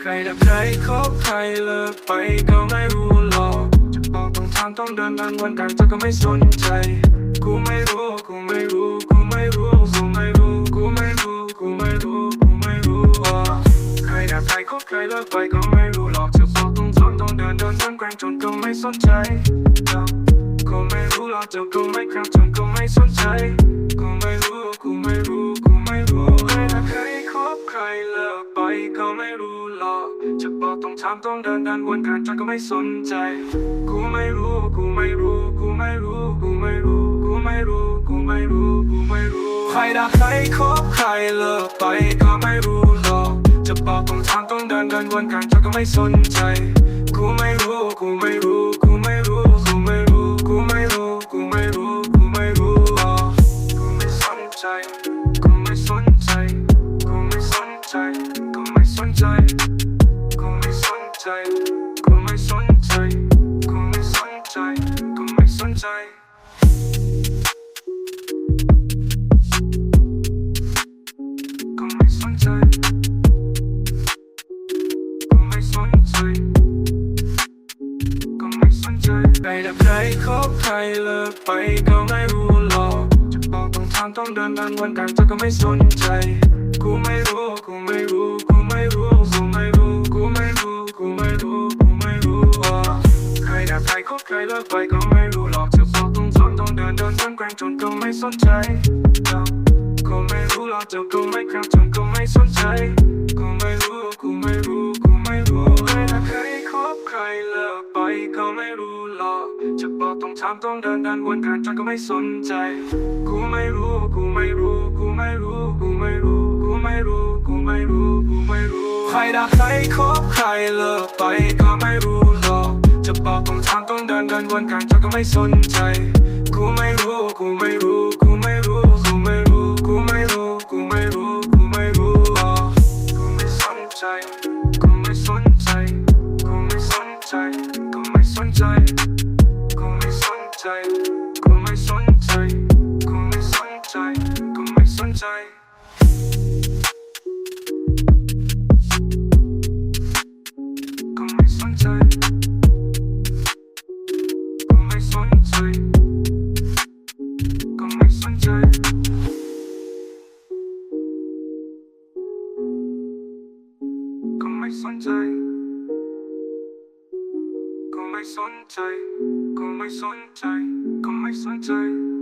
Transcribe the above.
ใครดับใครคบใครเลิกไปก็ไม่รู้หรอกจะบอกตรงทางต้องเดินนานวันกันเธอก็ไม่สนใจ กูไม่รู้ กูไม่รู้ กูไม่รู้ส่งไม่รู้ กูไม่รู้ กูไม่รู้ กูไม่รู้อะใครดับใครคบใครเลิกไปก็ไม่ แกรงจนก็ไม่สนใจกูไม่รู้หรอกจะกูไม่ครับจนกูไม่สนใจกูไม่รู้กูไม่รู้กูไม่รู้ใครถ้าใครคบใครเลิกไปก็ไม่รู้หรอกจะบอกต้องถามต้องเดินดันวนกันจนก็ไม่สนใจ กูไม่รู้กูไม่รู้กูไม่รู้กูไม่รู้กูไม่รู้กูไม่รู้กูไม่รู้ใครด่าใครคบใครเลิกไปก็ไม่รู้หรอกจะบอกต้องถามต้องเดินเดินวนกันจนก็ไม่สนใจ กูไม่ กูไม่รู้กูไม่รู้กูไม่รู้กูไม่รู้กูไม่รู้กูไม่รู้กูไม่สนใจกูไม่สนใจกูไม่สนใจกูไม่สนใจ ใครดับใครคบใครเลิกไปก็ไม่รู้หรอกจะบอกต้องทางต้องเดินนานวันกันเธอก็ไม่สนใจ กูไม่รู้ กูไม่รู้ กูไม่รู้ กูไม่รู้ กูไม่รู้ กูไม่รู้ กูไม่รู้อะใครดับใครคบใครเลิกไปก็ไม่รู้หรอกจะบอกต้องสอนต้องเดินเดินทั้งแกร่งจนก็ไม่สนใจ กูไม่รู้หรอกจะกูไม่ครับจนก็ไม่สนใจ กไปก็ไม่รู้หรอกจะบอกต้องถามต้องเดินดันวนกันจนก็ไม่สนใจ กูไม่รู้ กูไม่รู้ กูไม่รู้ กูไม่รู้ กูไม่รู้ กูไม่รู้ กูไม่รู้ ใครด่าใครคบใครเลิกไปก็ไม่รู้หรอกจะบอกต้องถามต้องเดินเดินวนกันจนก็ไม่สนใจ กูไม่รู้ กูไม่รู้ กูไม่รู้ xuân rơi cầm mây xuân rơi cầm mây xuân rơi cầm mây xuân rơi cầm mây xuân rơi cầm mây xuân rơi